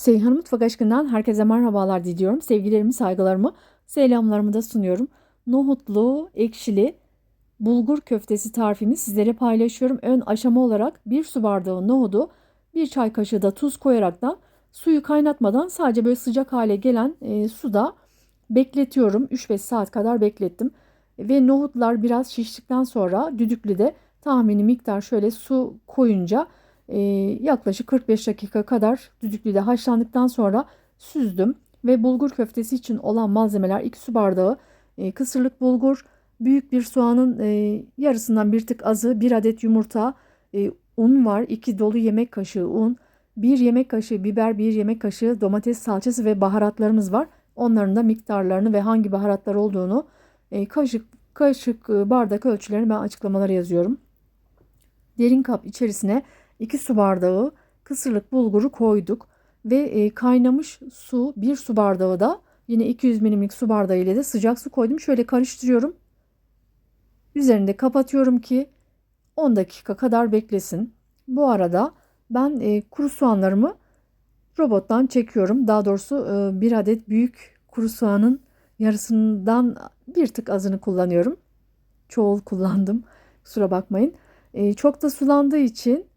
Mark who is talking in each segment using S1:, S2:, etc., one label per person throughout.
S1: Seyhan Mutfak Aşkı'ndan herkese merhabalar diliyorum. Sevgilerimi, saygılarımı, selamlarımı da sunuyorum. Nohutlu, ekşili bulgur köftesi tarifimi sizlere paylaşıyorum. Ön aşama olarak bir su bardağı nohudu, bir çay kaşığı da tuz koyarak da suyu kaynatmadan sadece böyle sıcak hale gelen e, suda bekletiyorum. 3-5 saat kadar beklettim. Ve nohutlar biraz şiştikten sonra düdüklüde tahmini miktar şöyle su koyunca e, yaklaşık 45 dakika kadar düdüklüde haşlandıktan sonra süzdüm. Ve bulgur köftesi için olan malzemeler 2 su bardağı e, kısırlık bulgur, büyük bir soğanın e, yarısından bir tık azı, 1 adet yumurta, e, un var, 2 dolu yemek kaşığı un, 1 yemek kaşığı biber, 1 yemek kaşığı domates salçası ve baharatlarımız var. Onların da miktarlarını ve hangi baharatlar olduğunu e, kaşık kaşık e, bardak ölçülerini ben açıklamalara yazıyorum. Derin kap içerisine 2 su bardağı kısırlık bulguru koyduk ve e, kaynamış su 1 su bardağı da yine 200 milimlik su bardağı ile de sıcak su koydum. Şöyle karıştırıyorum. Üzerinde kapatıyorum ki 10 dakika kadar beklesin. Bu arada ben e, kuru soğanlarımı robottan çekiyorum. Daha doğrusu e, bir adet büyük kuru soğanın yarısından bir tık azını kullanıyorum. Çoğul kullandım. Kusura bakmayın. E, çok da sulandığı için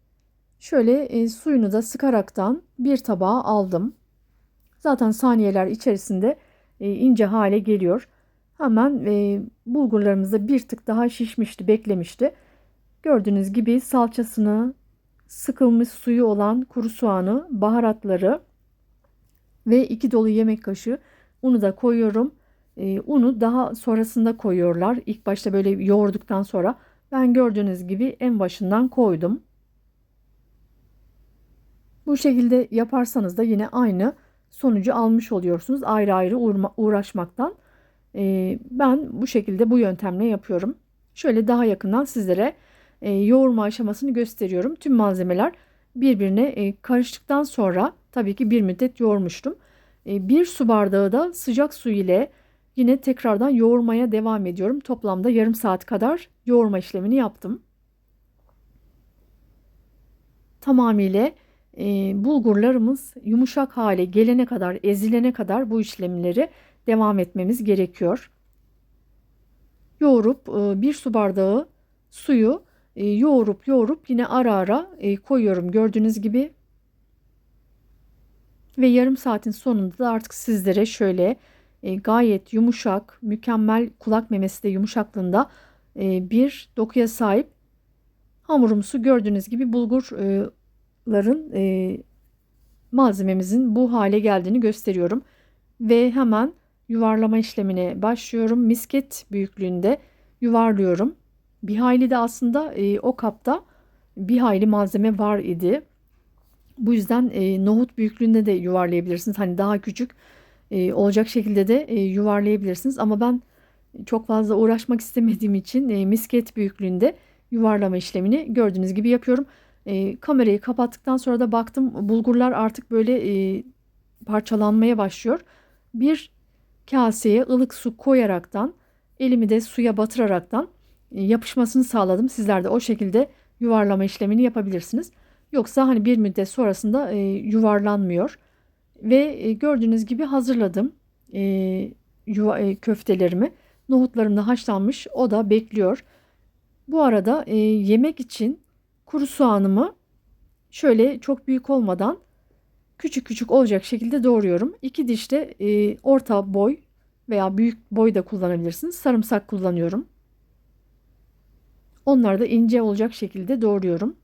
S1: şöyle e, suyunu da sıkaraktan bir tabağa aldım. Zaten saniyeler içerisinde e, ince hale geliyor. Hemen e, bulgurlarımız da bir tık daha şişmişti, beklemişti. Gördüğünüz gibi salçasını, sıkılmış suyu olan kuru soğanı, baharatları ve iki dolu yemek kaşığı unu da koyuyorum. E, unu daha sonrasında koyuyorlar. İlk başta böyle yoğurduktan sonra ben gördüğünüz gibi en başından koydum. Bu şekilde yaparsanız da yine aynı sonucu almış oluyorsunuz. Ayrı ayrı uğraşmaktan. E, ben bu şekilde bu yöntemle yapıyorum. Şöyle daha yakından sizlere e, yoğurma aşamasını gösteriyorum. Tüm malzemeler birbirine e, karıştıktan sonra tabii ki bir müddet yoğurmuştum. E, bir su bardağı da sıcak su ile yine tekrardan yoğurmaya devam ediyorum. Toplamda yarım saat kadar yoğurma işlemini yaptım. Tamamıyla e, bulgurlarımız yumuşak hale gelene kadar, ezilene kadar bu işlemleri devam etmemiz gerekiyor. Yoğurup e, bir su bardağı suyu e, yoğurup yoğurup yine ara ara e, koyuyorum gördüğünüz gibi. Ve yarım saatin sonunda da artık sizlere şöyle e, gayet yumuşak, mükemmel kulak memesi de yumuşaklığında e, bir dokuya sahip hamurumuzu gördüğünüz gibi bulgurların e, malzememizin bu hale geldiğini gösteriyorum. Ve hemen yuvarlama işlemine başlıyorum. Misket büyüklüğünde yuvarlıyorum. Bir hayli de aslında e, o kapta bir hayli malzeme var idi. Bu yüzden e, nohut büyüklüğünde de yuvarlayabilirsiniz. Hani daha küçük e, olacak şekilde de e, yuvarlayabilirsiniz. Ama ben çok fazla uğraşmak istemediğim için e, misket büyüklüğünde yuvarlama işlemini gördüğünüz gibi yapıyorum. E, kamerayı kapattıktan sonra da baktım bulgurlar artık böyle e, parçalanmaya başlıyor. Bir kaseye ılık su koyaraktan elimi de suya batıraraktan e, yapışmasını sağladım. Sizler de o şekilde yuvarlama işlemini yapabilirsiniz. Yoksa hani bir müddet sonrasında e, yuvarlanmıyor. Ve e, gördüğünüz gibi hazırladım e, yuva, e, köftelerimi. Nohutlarım da haşlanmış. O da bekliyor. Bu arada e, yemek için kuru soğanımı şöyle çok büyük olmadan küçük küçük olacak şekilde doğruyorum. İki diş de e, orta boy veya büyük boy da kullanabilirsiniz. Sarımsak kullanıyorum. Onları da ince olacak şekilde doğruyorum.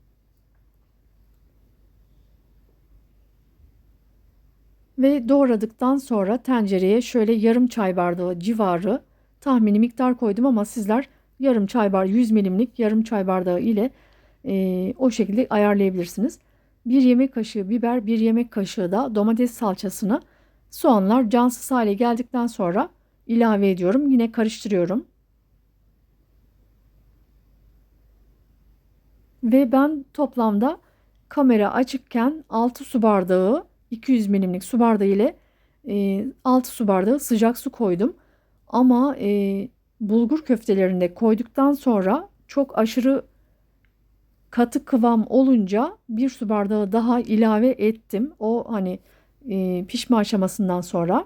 S1: Ve doğradıktan sonra tencereye şöyle yarım çay bardağı civarı tahmini miktar koydum ama sizler yarım çay bardağı 100 milimlik yarım çay bardağı ile e, o şekilde ayarlayabilirsiniz. Bir yemek kaşığı biber, bir yemek kaşığı da domates salçasını soğanlar cansız hale geldikten sonra ilave ediyorum. Yine karıştırıyorum. Ve ben toplamda kamera açıkken 6 su bardağı 200 milimlik su bardağı ile e, 6 su bardağı sıcak su koydum. Ama e, bulgur köftelerinde koyduktan sonra çok aşırı katı kıvam olunca bir su bardağı daha ilave ettim. O hani e, pişme aşamasından sonra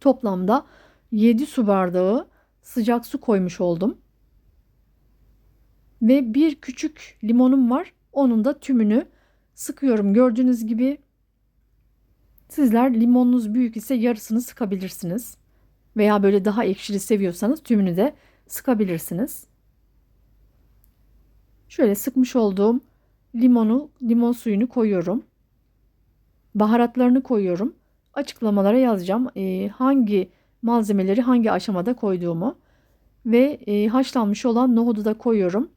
S1: toplamda 7 su bardağı sıcak su koymuş oldum. Ve bir küçük limonum var. Onun da tümünü sıkıyorum. Gördüğünüz gibi sizler limonunuz büyük ise yarısını sıkabilirsiniz. Veya böyle daha ekşili seviyorsanız tümünü de sıkabilirsiniz. Şöyle sıkmış olduğum limonu, limon suyunu koyuyorum. Baharatlarını koyuyorum. Açıklamalara yazacağım e, hangi malzemeleri hangi aşamada koyduğumu. Ve e, haşlanmış olan nohudu da koyuyorum.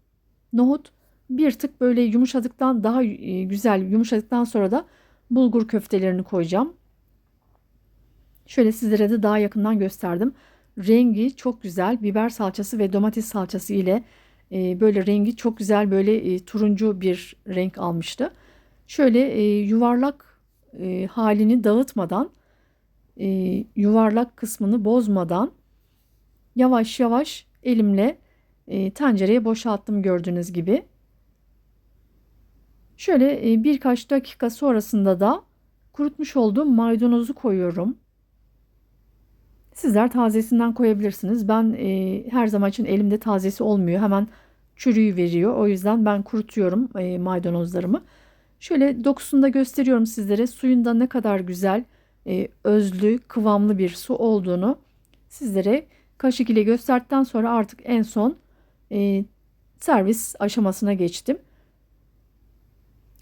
S1: Nohut bir tık böyle yumuşadıktan daha e, güzel yumuşadıktan sonra da bulgur köftelerini koyacağım. Şöyle sizlere de daha yakından gösterdim. Rengi çok güzel. Biber salçası ve domates salçası ile e, böyle rengi çok güzel böyle e, turuncu bir renk almıştı. Şöyle e, yuvarlak e, halini dağıtmadan e, yuvarlak kısmını bozmadan yavaş yavaş elimle e, tencereye boşalttım gördüğünüz gibi. Şöyle e, birkaç dakika sonrasında da kurutmuş olduğum maydanozu koyuyorum. Sizler tazesinden koyabilirsiniz. Ben e, her zaman için elimde tazesi olmuyor. Hemen çürüyü veriyor. O yüzden ben kurutuyorum e, maydanozlarımı. Şöyle dokusunu da gösteriyorum sizlere. Suyunda ne kadar güzel, e, özlü, kıvamlı bir su olduğunu sizlere kaşık ile gösterdikten sonra artık en son e, servis aşamasına geçtim.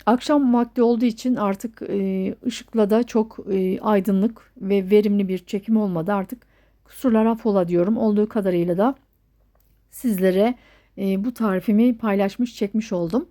S1: Akşam vakti olduğu için artık e, ışıkla da çok e, aydınlık ve verimli bir çekim olmadı. Artık kusurlara fola diyorum. Olduğu kadarıyla da sizlere e, bu tarifimi paylaşmış çekmiş oldum.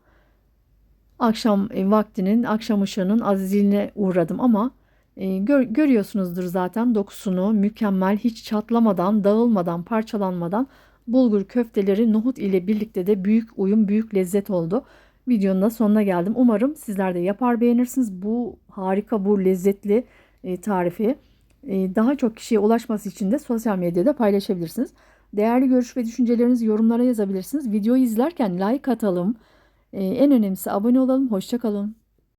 S1: Akşam e, vaktinin, akşam ışığının aziziline uğradım ama e, gör, görüyorsunuzdur zaten dokusunu mükemmel, hiç çatlamadan, dağılmadan, parçalanmadan bulgur köfteleri nohut ile birlikte de büyük uyum, büyük lezzet oldu. Videonun da sonuna geldim. Umarım sizler de yapar beğenirsiniz. Bu harika, bu lezzetli e, tarifi daha çok kişiye ulaşması için de sosyal medyada paylaşabilirsiniz. Değerli görüş ve düşüncelerinizi yorumlara yazabilirsiniz. Videoyu izlerken like atalım. E, en önemlisi abone olalım. Hoşçakalın.